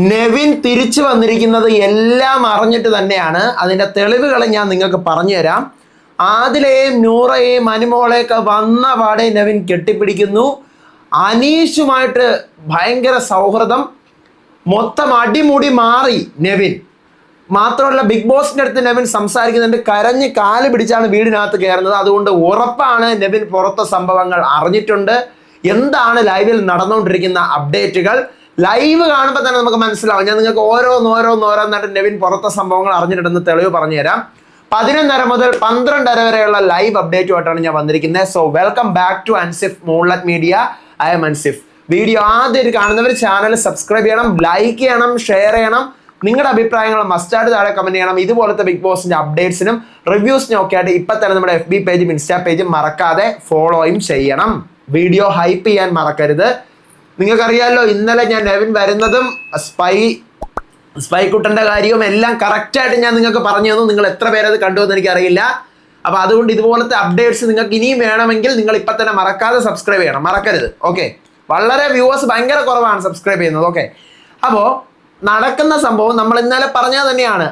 നെവിൻ തിരിച്ചു വന്നിരിക്കുന്നത് എല്ലാം അറിഞ്ഞിട്ട് തന്നെയാണ്. അതിന്റെ തെളിവുകൾ ഞാൻ നിങ്ങൾക്ക് പറഞ്ഞു തരാം ആദിലെയും നൂറയെയും അനുമോളെയൊക്കെ വന്ന പാടെ നെവിൻ കെട്ടിപ്പിടിക്കുന്നു. അനീഷുമായിട്ട് ഭയങ്കര സൗഹൃദം. മൊത്തം അടിമുടി മാറി നെവിൻ. മാത്രമല്ല ബിഗ് ബോസിന്റെ അടുത്ത് നെവിൻ സംസാരിക്കുന്നുണ്ട്. കരഞ്ഞ് കാൽ പിടിച്ചാണ് വീടിനകത്ത് കയറുന്നത്. അതുകൊണ്ട് ഉറപ്പാണ് നെവിൻ പുറത്തെ സംഭവങ്ങൾ അറിഞ്ഞിട്ടുണ്ട്. എന്താണ് ലൈവിൽ നടന്നുകൊണ്ടിരിക്കുന്ന അപ്ഡേറ്റുകൾ? ലൈവ് കാണുമ്പോൾ തന്നെ നമുക്ക് മനസ്സിലാവും. ഞാൻ നിങ്ങൾക്ക് ഓരോന്ന് ഓരോന്ന് ഓരോന്നായിട്ട് നെവിൻ പുറത്തെ സംഭവങ്ങൾ അറിഞ്ഞിട്ടുണ്ടെന്ന് തെളിവ് പറഞ്ഞു തരാം പതിനൊന്നര മുതൽ പന്ത്രണ്ടര വരെയുള്ള ലൈവ് അപ്ഡേറ്റുമായിട്ടാണ് ഞാൻ വന്നിരിക്കുന്നത്. So welcome back to Ansif moonlet media I M Ansif video ആദ്യം കാണുന്നവർ ചാനൽ സബ്സ്ക്രൈബ് ചെയ്യണം ലൈക്ക് ചെയ്യണം ഷെയർ ചെയ്യണം. നിങ്ങളുടെ അഭിപ്രായങ്ങൾ മസ്റ്റായിട്ട് താഴെ കമന്റ് ചെയ്യണം. ഇതുപോലത്തെ ബിഗ് ബോസിന്റെ അപ്ഡേറ്റ്സിനും റിവ്യൂസിനും ഒക്കെ ആയിട്ട് ഇപ്പം തന്നെ നമ്മുടെ എഫ് ബി പേജും ഇൻസ്റ്റാ പേജും മറക്കാതെ ഫോളോയും ചെയ്യണം. വീഡിയോ ഹൈപ്പ് ചെയ്യാൻ മറക്കരുത്. നിങ്ങൾക്കറിയാമല്ലോ ഇന്നലെ ഞാൻ നെവിൻ വരുന്നതും സ്പൈ സ്പൈ കുട്ടന്റെ കാര്യവും എല്ലാം കറക്റ്റായിട്ട് ഞാൻ നിങ്ങൾക്ക് പറഞ്ഞു തന്നു. നിങ്ങൾ എത്ര പേരത് കണ്ടു എന്ന് എനിക്കറിയില്ല. അപ്പോൾ അതുകൊണ്ട് ഇതുപോലത്തെ അപ്ഡേറ്റ്സ് നിങ്ങൾക്ക് ഇനിയും വേണമെങ്കിൽ നിങ്ങൾ ഇപ്പം തന്നെ മറക്കാതെ സബ്സ്ക്രൈബ് ചെയ്യണം. മറക്കരുത്. ഓക്കെ വളരെ വ്യൂവേഴ്സ് ഭയങ്കര കുറവാണ് സബ്സ്ക്രൈബ് ചെയ്യുന്നത്. ഓക്കെ അപ്പോൾ നടക്കുന്ന സംഭവം നമ്മൾ ഇന്നലെ പറഞ്ഞത് തന്നെയാണ്.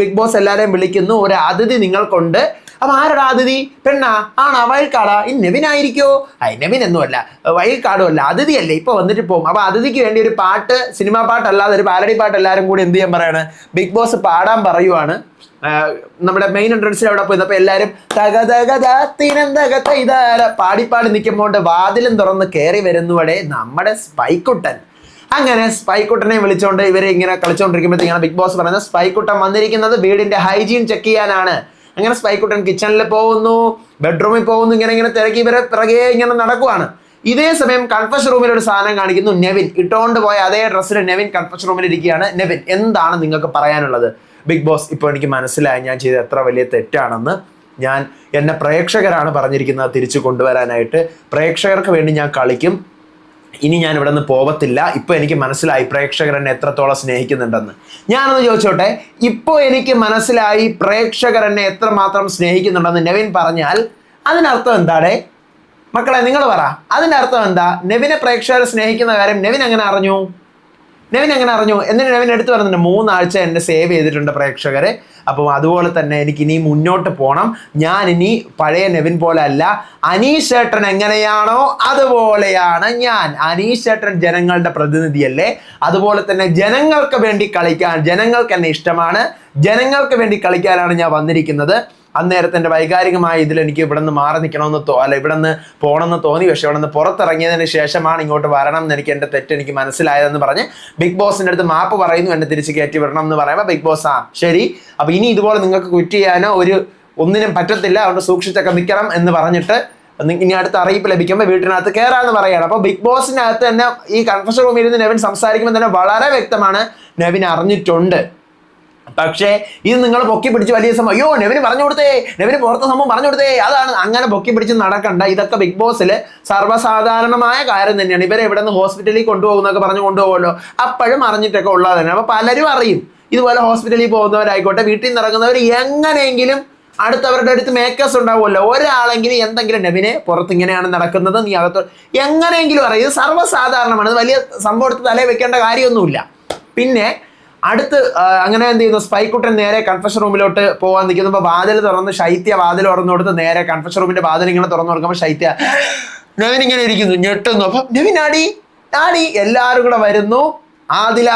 ബിഗ് ബോസ് എല്ലാവരെയും വിളിക്കുന്നു. ഒരു അതിഥി നിങ്ങൾക്കുണ്ട്. അപ്പൊ ആരടാ അതിഥി? പെണ്ണാ? ആണാ? വയൽക്കാടാ? ഈ നെവിനായിരിക്കോ? ആ നെവിൻ ഒന്നുമല്ല. വയൽക്കാടും അല്ല. അതിഥിയല്ലേ? ഇപ്പൊ വന്നിട്ട് പോകും. അപ്പൊ അതിഥിക്ക് വേണ്ടി ഒരു പാട്ട് സിനിമാ പാട്ടല്ലാതെ ഒരു പാലടി പാട്ട് എല്ലാവരും കൂടി എന്ത് ചെയ്യാൻ പറയാണ്? ബിഗ് ബോസ് പാടാൻ പറയുവാണ്. നമ്മുടെ മെയിൻ എൻട്രൻസിൽ അവിടെ പോയി. അപ്പൊ എല്ലാവരും നിൽക്കുമ്പോണ്ട് പാടി പാടി നിൽക്കുമ്പോൾ വാതിലും തുറന്ന് കയറി വരുന്നുവടെ നമ്മുടെ സ്പൈക്കുട്ടൻ. അങ്ങനെ സ്പൈക്കുട്ടനെ വിളിച്ചോണ്ട് ഇവരെ ഇങ്ങനെ കളിച്ചോണ്ടിരിക്കുമ്പോഴത്തേക്കാണ് ബിഗ് ബോസ് പറയുന്നത്. സ്പൈക്കുട്ടൻ വന്നിരിക്കുന്നത് വീടിന്റെ ഹൈജീൻ ചെക്ക് ചെയ്യാനാണ്. അങ്ങനെ സ്പൈക്കുട്ടൻ കിച്ചണിൽ പോകുന്നു ബെഡ്റൂമിൽ പോകുന്നു ഇങ്ങനെ ഇങ്ങനെ തിരക്കി വരെ പിറകെ ഇങ്ങനെ നടക്കുവാണ്. ഇതേ സമയം കൺഫഷൻ റൂമിൽ ഒരു സാധനം കാണിക്കുന്നു നെവിൻ. ഇട്ടുകൊണ്ട് പോയ അതേ ഡ്രസ്സിൽ നെവിൻ കൺഫഷൻ റൂമിൽ ഇരിക്കുകയാണ്. നെവിൻ എന്താണ് നിങ്ങൾക്ക് പറയാനുള്ളത്? ബിഗ് ബോസ് ഇപ്പോൾ എനിക്ക് മനസ്സിലായി ഞാൻ ചെയ്ത എത്ര വലിയ തെറ്റാണെന്ന്. ഞാൻ എന്നെ പ്രേക്ഷകരാണ് പറഞ്ഞിരിക്കുന്നത് തിരിച്ചു കൊണ്ടുവരാനായിട്ട്. പ്രേക്ഷകർക്ക് വേണ്ടി ഞാൻ കളിക്കും. ഇനി ഞാൻ ഇവിടെ നിന്ന് പോവത്തില്ല. ഇപ്പോൾ എനിക്ക് മനസ്സിലായി പ്രേക്ഷകർ എന്നെ എത്രത്തോളം സ്നേഹിക്കുന്നുണ്ടെന്ന്. ഞാനൊന്ന് ചോദിച്ചോട്ടെ ഇപ്പോൾ എനിക്ക് മനസ്സിലായി പ്രേക്ഷകർ എന്നെ എത്രമാത്രം സ്നേഹിക്കുന്നുണ്ടെന്ന് നെവിൻ പറഞ്ഞാൽ അതിനർത്ഥം എന്താടേ? മക്കളെ നിങ്ങൾ പറ. അതിന്റെ അർത്ഥം എന്താ? നെവിനെ പ്രേക്ഷകർ സ്നേഹിക്കുന്ന കാര്യം നെവിൻ എങ്ങനെ അറിഞ്ഞു? നെവിൻ എങ്ങനെ അറിഞ്ഞു? എന്നിട്ട് നെവിൻ എടുത്തു പറഞ്ഞിട്ട് മൂന്നാഴ്ച എന്നെ സേവ് ചെയ്തിട്ടുണ്ട് പ്രേക്ഷകരെ. അപ്പം അതുപോലെ തന്നെ എനിക്ക് ഇനി മുന്നോട്ട് പോകണം ഞാൻ ഇനി പഴയ നെവിൻ പോലെ അല്ല അനീഷ് ഏട്ടൻ എങ്ങനെയാണോ അതുപോലെയാണ് ഞാൻ. അനീഷ് ഏട്ടൻ ജനങ്ങളുടെ പ്രതിനിധിയല്ലേ. അതുപോലെ തന്നെ ജനങ്ങൾക്ക് വേണ്ടി കളിക്കാൻ ജനങ്ങൾക്ക് എന്നെ ഇഷ്ടമാണ്. ജനങ്ങൾക്ക് വേണ്ടി കളിക്കാനാണ് ഞാൻ വന്നിരിക്കുന്നത്. അന്നേരത്തെ എന്റെ വൈകാരികമായ ഇതിൽ എനിക്ക് ഇവിടെ നിന്ന് മാറി നിൽക്കണമെന്ന് തോ അല്ല ഇവിടെ നിന്ന് പോകണമെന്ന് തോന്നി. പക്ഷേ ഇവിടെ നിന്ന് പുറത്തിറങ്ങിയതിന് ശേഷമാണ് ഇങ്ങോട്ട് വരണം എന്ന് എനിക്ക് എന്റെ തെറ്റ് എനിക്ക് മനസ്സിലായതെന്ന് പറഞ്ഞ് ബിഗ് ബോസിന്റെ അടുത്ത് മാപ്പ് പറയുന്നു എന്നെ തിരിച്ച് കയറ്റി വിടണം എന്ന് പറയുമ്പോൾ ബിഗ് ബോസ് ആ ശരി. അപ്പോൾ ഇനി ഇതുപോലെ നിങ്ങൾക്ക് ക്വിറ്റ് ചെയ്യാനോ ഒരു ഒന്നിനും പറ്റത്തില്ല. അതുകൊണ്ട് സൂക്ഷിച്ചൊക്കെ നിൽക്കണം എന്ന് പറഞ്ഞിട്ട് ഇനി അടുത്ത അറിയിപ്പ് ലഭിക്കുമ്പോൾ വീട്ടിനകത്ത് കയറാമെന്ന് പറയുകയാണ്. അപ്പോൾ ബിഗ് ബോസിനകത്ത് തന്നെ ഈ കൺഫഷൻ റൂമിൽ ഇരുന്ന് നെവിൻ സംസാരിക്കുമ്പോൾ തന്നെ വളരെ വ്യക്തമാണ് നെവിൻ അറിഞ്ഞിട്ടുണ്ട്. പക്ഷേ ഇത് നിങ്ങൾ പൊക്കി പിടിച്ച് വലിയ സംഭവം അയ്യോ നെവിന് പറഞ്ഞു കൊടുത്തേ നെവിന് പുറത്തെ സംഭവം പറഞ്ഞു കൊടുത്തേ. അതാണ് അങ്ങനെ പൊക്കി പിടിച്ച് നടക്കണ്ട. ഇതൊക്കെ ബിഗ് ബോസിൽ സർവസാധാരണമായ കാര്യം തന്നെയാണ്. ഇവരെ ഇവിടെ നിന്ന് ഹോസ്പിറ്റലിൽ കൊണ്ടുപോകുന്നൊക്കെ പറഞ്ഞു കൊണ്ടുപോകുമല്ലോ. അപ്പോഴും അറിഞ്ഞിട്ടൊക്കെ ഉള്ളത് തന്നെ അപ്പോൾ പലരും അറിയും. ഇതുപോലെ ഹോസ്പിറ്റലിൽ പോകുന്നവരായിക്കോട്ടെ വീട്ടിൽ നിന്ന് ഇറങ്ങുന്നവർ എങ്ങനെയെങ്കിലും അടുത്തവരുടെ അടുത്ത് മേക്കേഴ്സ് ഉണ്ടാവുമല്ലോ. ഒരാളെങ്കിലും എന്തെങ്കിലും നെവിനെ പുറത്ത് ഇങ്ങനെയാണ് നടക്കുന്നത്. നീ അകത്ത് എങ്ങനെയെങ്കിലും അറിയും. സർവസാധാരണമാണ്. വലിയ സംഭവം എടുത്ത് തലയിൽ വെക്കേണ്ട കാര്യമൊന്നുമില്ല. പിന്നെ അടുത്ത് അങ്ങനെ എന്ത് ചെയ്യുന്നു? സ്പൈക്കുട്ടൻ നേരെ കൺഫഷൻ റൂമിലോട്ട് പോകാൻ നിൽക്കുമ്പോൾ വാതിൽ തുറന്ന് ശൈത്യ വാതിൽ തുറന്നു കൊടുത്ത് നേരെ കൺഫഷൻ റൂമിന്റെ വാതിൽ ഇങ്ങനെ തുറന്നു കൊടുക്കുമ്പോൾ ശൈത്യ നവീൻ ഇങ്ങനെ ഇരിക്കുന്നു. ഞെട്ടുന്നു. അപ്പൊ നവിൻ ആടി ആടി. എല്ലാവരും കൂടെ വരുന്നു. ആദില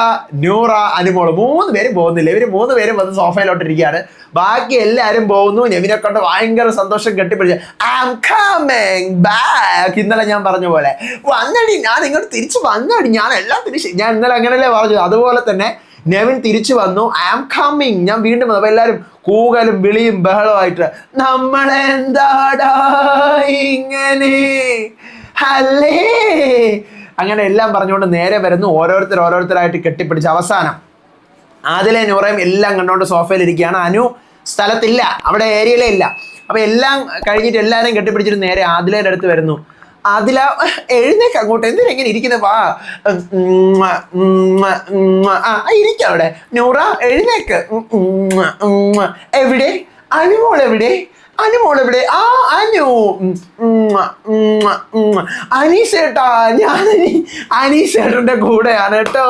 നൂറ അനുമോൾ മൂന്ന് പേരും പോകുന്നില്ല. ഇവർ മൂന്ന് പേരും വന്ന് സോഫയിലോട്ട് ഇരിക്കുകയാണ്. ബാക്കി എല്ലാവരും പോകുന്നു. നെവിനെ കൊണ്ട് ഭയങ്കര സന്തോഷം കെട്ടിപ്പിടിച്ച് ഐ ബാക്ക് ഇന്നലെ ഞാൻ പറഞ്ഞ പോലെ വന്നടി ഞാൻ ഇങ്ങോട്ട് തിരിച്ചു വന്നടി. ഞാൻ എല്ലാം തിരിച്ച് ഞാൻ ഇന്നലെ അങ്ങനെയല്ലേ പറഞ്ഞു അതുപോലെ തന്നെ നെവിൻ തിരിച്ചു വന്നു. ഐ ആം കമ്മിങ് ഞാൻ വീണ്ടും വന്നു. അപ്പൊ എല്ലാവരും കൂകലും വിളിയും ബഹളമായിട്ട് നമ്മളെന്താടാ ഇങ്ങനെ? അല്ലേ? അങ്ങനെ എല്ലാം പറഞ്ഞുകൊണ്ട് നേരെ വരുന്നു. ഓരോരുത്തർ ഓരോരുത്തരായിട്ട് കെട്ടിപ്പിടിച്ച് അവസാനം. ആദിലെ നൂറയും എല്ലാം കണ്ടുകൊണ്ട് സോഫയിൽ ഇരിക്കുകയാണ്. അനു സ്ഥലത്തില്ല. അവിടെ ഏരിയയിലേ ഇല്ല. അപ്പൊ എല്ലാം കഴിഞ്ഞിട്ട് എല്ലാവരും കെട്ടിപ്പിടിച്ചിട്ട് നേരെ ആദിലയുടെ അടുത്ത് വരുന്നു. ആദില എഴുന്നേക്ക് അങ്ങോട്ട്. എന്തിനാ ഇങ്ങനെ ഇരിക്കുന്നത് വാ. ആ ഇരിക്കാം അവിടെ. നൂറ എഴുന്നേക്ക്. എവിടെ? അനുമോൾ എവിടെ? അനുമോൾ ഇവിടെ ആ അനു. അനീഷേട്ടാ ഞാൻ അനീഷേട്ടന്റെ കൂടെയാണ് കേട്ടോ.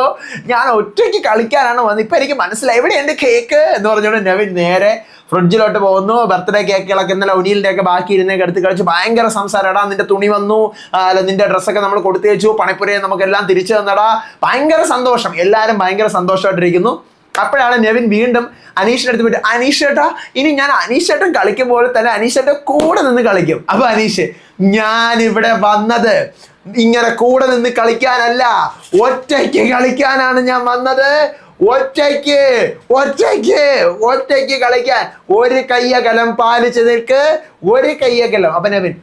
ഞാൻ ഒറ്റയ്ക്ക് കളിക്കാനാണ് വന്നത്. ഇപ്പൊ എനിക്ക് മനസ്സിലായി. എവിടെ എന്റെ കേക്ക് എന്ന് പറഞ്ഞുകൊണ്ട് നവിൻ നേരെ ഫ്രിഡ്ജിലോട്ട് പോകുന്നു. ബർത്ത്ഡേ കേക്കുകളൊക്കെ ഇന്നലെ ഒനിയിലിന്റെ ഒക്കെ ബാക്കി ഇരുന്നേക്ക് എടുത്ത് കളിച്ച് ഭയങ്കര സംസാരം എടാ നിന്റെ തുണി വന്നു. അല്ല നിന്റെ ഡ്രസ്സൊക്കെ നമ്മൾ കൊടുത്തു വെച്ചു പണിപ്പുരയെ നമുക്കെല്ലാം തിരിച്ചു തന്നടാ. ഭയങ്കര സന്തോഷം. എല്ലാവരും ഭയങ്കര സന്തോഷമായിട്ടിരിക്കുന്നു. അപ്പോഴാണ് നെവിൻ വീണ്ടും അനീഷിന്റെ അടുത്ത് പോയിട്ട് അനീഷേട്ടാ ഇനി ഞാൻ അനീഷേട്ടൻ കളിക്കുമ്പോൾ തന്നെ അനീഷ് ചേട്ടൻ കൂടെ നിന്ന് കളിക്കും. അപ്പൊ അനീഷ് ഞാൻ ഇവിടെ വന്നത് ഇങ്ങനെ കൂടെ നിന്ന് കളിക്കാനല്ല ഒറ്റയ്ക്ക് കളിക്കാനാണ് ഞാൻ വന്നത്. ഒറ്റയ്ക്ക് ഒറ്റയ്ക്ക് ഒറ്റയ്ക്ക് കളിക്കാൻ. ഒരു കയ്യകലം പാലിച്ചു നിൽക്ക് ഒരു കയ്യകലം. അപ്പൊ നെവിൻ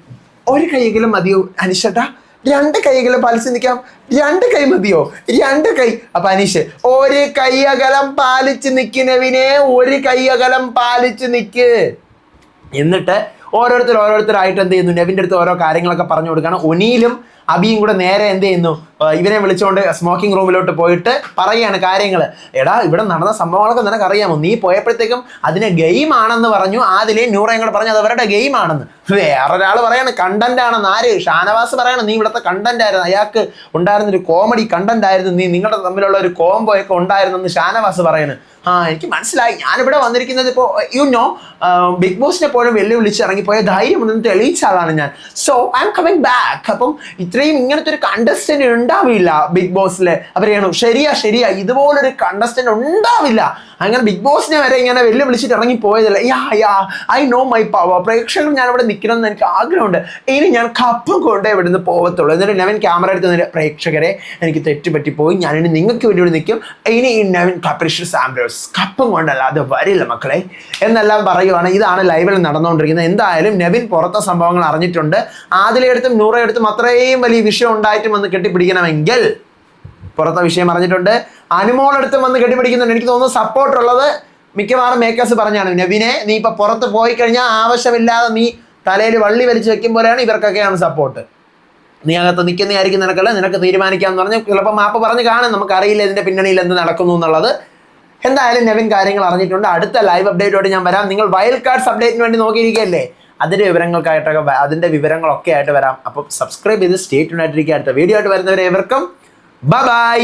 ഒരു കയ്യകലം മതിയോ അനീഷേട്ടാ രണ്ട് കൈകൾ പാലിച്ച് നിൽക്കാം. രണ്ട് കൈ മതിയോ? രണ്ട് കൈ. അപ്പൊ അനീഷ് ഒരു കൈ അകലം പാലിച്ച് നിൽക്കുന്നവിനെ ഒരു കൈ അകലം പാലിച്ച് നിൽക്ക് എന്നിട്ട് ഓരോരുത്തർ ഓരോരുത്തരായിട്ട് എന്ത് ചെയ്യുന്നു? നെവിന്റെ അടുത്ത് ഓരോ കാര്യങ്ങളൊക്കെ പറഞ്ഞു കൊടുക്കുകയാണ്. ഒനിയിലും അബിയും കൂടെ നേരെ എന്ത് ചെയ്യുന്നു? ഇവനെ വിളിച്ചുകൊണ്ട് സ്മോക്കിംഗ് റൂമിലോട്ട് പോയിട്ട് പറയുകയാണ് കാര്യങ്ങൾ എടാ ഇവിടെ നടന്ന സംഭവങ്ങളൊക്കെ നിനക്ക് അറിയാമോ? നീ പോയപ്പോഴത്തേക്കും അതിനെ ഗെയിം ആണെന്ന് പറഞ്ഞു. ആദിലെ നൂറയും കൂടെ പറഞ്ഞു അത് അവരുടെ ഗെയിം ആണെന്ന്. വേറെ ഒരാൾ പറയാണ് കണ്ടന്റ് ആണെന്ന്. ആര്? ഷാനവാസ് പറയാണ് നീ ഇവിടുത്തെ കണ്ടന്റ് ആയിരുന്നു. അയാൾക്ക് ഉണ്ടായിരുന്ന ഒരു കോമഡി കണ്ടന്റ് ആയിരുന്നു. നീ നിങ്ങളുടെ തമ്മിലുള്ള ഒരു കോംബോ ഒക്കെ ഉണ്ടായിരുന്നെന്ന് ഷാനവാസ് പറയുന്നത് ആ എനിക്ക് മനസ്സിലായി. ഞാനിവിടെ വന്നിരിക്കുന്നത് ഇപ്പോൾ യു നോ ബിഗ് ബോസിനെ പോലും വെല്ലുവിളിച്ച് ഇറങ്ങിപ്പോയ ധൈര്യം ഒന്ന് തെളിയിച്ച ആളാണ് ഞാൻ. So I am coming back അപ്പം ഇത്രയും ഇങ്ങനത്തെ ഒരു കണ്ടസ്റ്റന്റ് ഉണ്ടാവില്ല ബിഗ് ബോസിൽ അവരെയാണോ ശരിയാ ശരിയാ ഇതുപോലൊരു കണ്ടസ്റ്റന്റ് ഉണ്ടാവില്ല. അങ്ങനെ ബിഗ് ബോസിനെ വരെ ഇങ്ങനെ വെല്ലുവിളിച്ചിട്ട് ഇറങ്ങി പോയതല്ല. Yeah yeah I know my power പ്രേക്ഷകർ ഞാൻ ഇവിടെ നിൽക്കണമെന്ന് എനിക്ക് ആഗ്രഹമുണ്ട്. ഇനി ഞാൻ കപ്പും കൊണ്ടേ ഇവിടുന്ന് പോകത്തുള്ളൂ എന്നിട്ട് നെവൻ ക്യാമറ എടുത്ത് പ്രേക്ഷകരെ എനിക്ക് തെറ്റുപറ്റി പോയി. ഞാനിനി നിങ്ങൾക്ക് വേണ്ടി ഇവിടെ നിൽക്കും. ഇനി നെവൻ കപ്രീഷ്യസ് ആംബ്രോസ് കപ്പും കൊണ്ടല്ല അത് വരില്ല മക്കളെ. എന്നെല്ലാം പറയുവാണ്. ഇതാണ് ലൈവിൽ നടന്നുകൊണ്ടിരിക്കുന്നത്. എന്തായാലും നെവിൻ പുറത്തെ സംഭവങ്ങൾ അറിഞ്ഞിട്ടുണ്ട്. ആദിലെടുത്തും നൂറെടുത്തും അത്രയും വലിയ വിഷയം ഉണ്ടായിട്ടും വന്ന് കെട്ടിപ്പിടിക്കണമെങ്കിൽ പുറത്തെ വിഷയം അറിഞ്ഞിട്ടുണ്ട്. അനുമോളടുത്ത് വന്ന് കെട്ടിപ്പിടിക്കുന്നുണ്ട്. എനിക്ക് തോന്നുന്നു സപ്പോർട്ട് ഉള്ളത് മിക്കവാറും മേക്കേഴ്സ് പറഞ്ഞാണ്. നവിനെ നീ ഇപ്പൊ പുറത്ത് പോയി കഴിഞ്ഞാൽ ആവശ്യമില്ലാതെ നീ തലയിൽ വള്ളി വലിച്ചു വെക്കും പോലെയാണ് ഇവർക്കൊക്കെയാണ് സപ്പോർട്ട് നീ അകത്ത് നിൽക്കുന്നതായിരിക്കും നിനക്കല്ല നിനക്ക് തീരുമാനിക്കാന്ന് പറഞ്ഞു ചിലപ്പോൾ മാപ്പ് പറഞ്ഞ് കാണും. നമുക്കറിയില്ല ഇതിന്റെ പിന്നണിയിൽ എന്ത് നടക്കുന്നു എന്നുള്ളത്. എന്തായാലും നവീൻ കാര്യങ്ങൾ അറിഞ്ഞിട്ടുണ്ട്. അടുത്ത ലൈവ് അപ്ഡേറ്റോട് ഞാൻ വരാം. നിങ്ങൾ വൈൽഡ് കാർഡ്സ് അപ്ഡേറ്റിന് വേണ്ടി നോക്കിയിരിക്കുകയല്ലേ? അതിന്റെ വിവരങ്ങൾക്കായിട്ടൊക്കെ അതിന്റെ വിവരങ്ങളൊക്കെ ആയിട്ട് വരാം. അപ്പം സബ്സ്ക്രൈബ് ചെയ്ത് സ്റ്റേറ്റ് ഉണ്ടായിട്ടിരിക്കുക അടുത്ത വീഡിയോ ആയിട്ട് വരുന്നവരെ ഏവർക്കും ബൈ